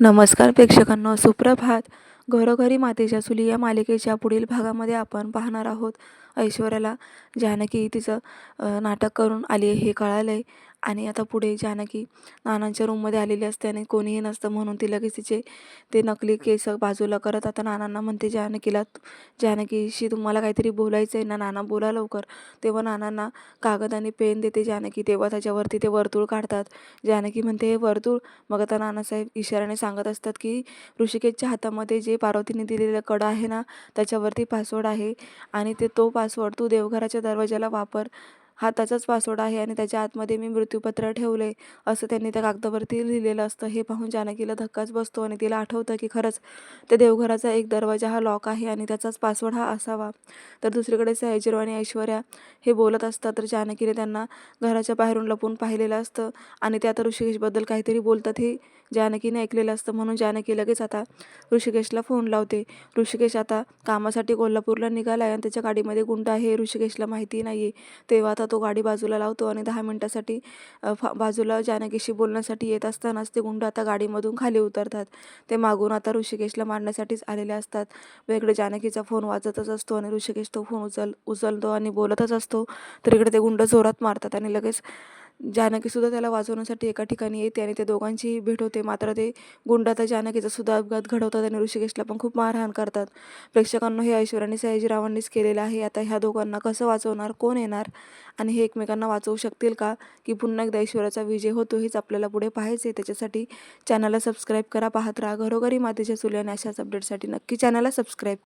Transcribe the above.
नमस्कार प्रेक्षकांनो सुप्रभात. घरोघरी मातेच्या चुली या मालिकेच्या पुढील भागामध्ये आपण पाहणार आहोत ऐश्वर्याला जानकी तिचं नाटक करून आली हे कळालं आहे आणि आता पुढे जानकी नानांच्या रूममध्ये आलेली असते आणि कोणीही नसतं म्हणून ती लगेच तिचे ते नकली केस बाजूला करत. आता नानांना म्हणते जानकीला जानकीशी तुम्हाला काहीतरी बोलायचं आहे ना नाना बोला लवकर. तेव्हा नानांना कागद आणि पेन देते जानकी तेव्हा त्याच्यावरती ते वर्तुळ काढतात. जानकी म्हणते हे वर्तुळ. मग आता नानासाहेब इशाऱ्याने सांगत असतात की ऋषिकेशच्या हातामध्ये जे पार्वतीने दिलेलं कडं आहे ना त्याच्यावरती पासवर्ड आहे आणि ते तो पासवर्ड तू देवघराच्या दरवाजाला वापर. हा त्याचाच पासवर्ड आहे आणि त्याच्या आतमध्ये मी मृत्यूपत्र ठेवलं आहे असं त्यांनी त्या कागदावरती लिहिलेलं असतं. हे पाहून जानकीला धक्काच बसतो आणि तिला आठवतं की खरंच त्या देवघराचा एक दरवाजा हा लॉक आहे आणि त्याचाच पासवर्ड हा असावा. तर दुसरीकडे सयाजीराव आणि ऐश्वर्या हे बोलत असतात तर जानकीने त्यांना घराच्या बाहेरून लपून पाहिलेलं असतं आणि ते आता ऋषिकेशबद्दल काहीतरी बोलतात हे जानकीने ऐकलेलं असतं. म्हणून जानकी लगेच आता ऋषिकेशला फोन लावते. ऋषिकेश आता कामासाठी कोल्हापूरला निघाला आहे आणि त्याच्या गाडीमध्ये गुंड आहे. हे ऋषिकेशला माहिती नाही आहे तेव्हा आता तो गाडी बाजूला लावतो आणि दहा मिनटासाठी फा बाजूला जानकीशी बोलण्यासाठी येत असतानाच ते गुंड आता गाडीमधून खाली उतरतात. ते मागून आता ऋषिकेशला मारण्यासाठीच आलेले असतात. वेगळे जानकीचा फोन वाजतच असतो आणि ऋषिकेश तो फोन उचल उचलतो आणि बोलतच असतो. तर इकडे ते गुंड जोरात मारतात आणि लगेच जानकीसुद्धा त्याला वाचवण्यासाठी एका ठिकाणी येते आणि त्या दोघांचीही भेट होते. मात्र ते गुंड आता जानकीचा सुद्धा अपघात घडवतात आणि ऋषिकेशला पण खूप मारहाण करतात. प्रेक्षकांना हे ऐश्वर्याने सयाजीरावांनीच केलेलं आहे. आता ह्या दोघांना कसं वाचवणार कोण येणार आणि हे एकमेकांना वाचवू शकतील का? की पुन्हा एकदा ऐश्वर्याचा विजय होतो हेच आपल्याला पुढे पाहायचं आहे त्याच्यासाठी चॅनलला सबस्क्राईब करा. पाहत राहा. घरोघरी मातेच्या चुल्याने अशाच अपडेटसाठी नक्की चॅनलला सबस्क्राईब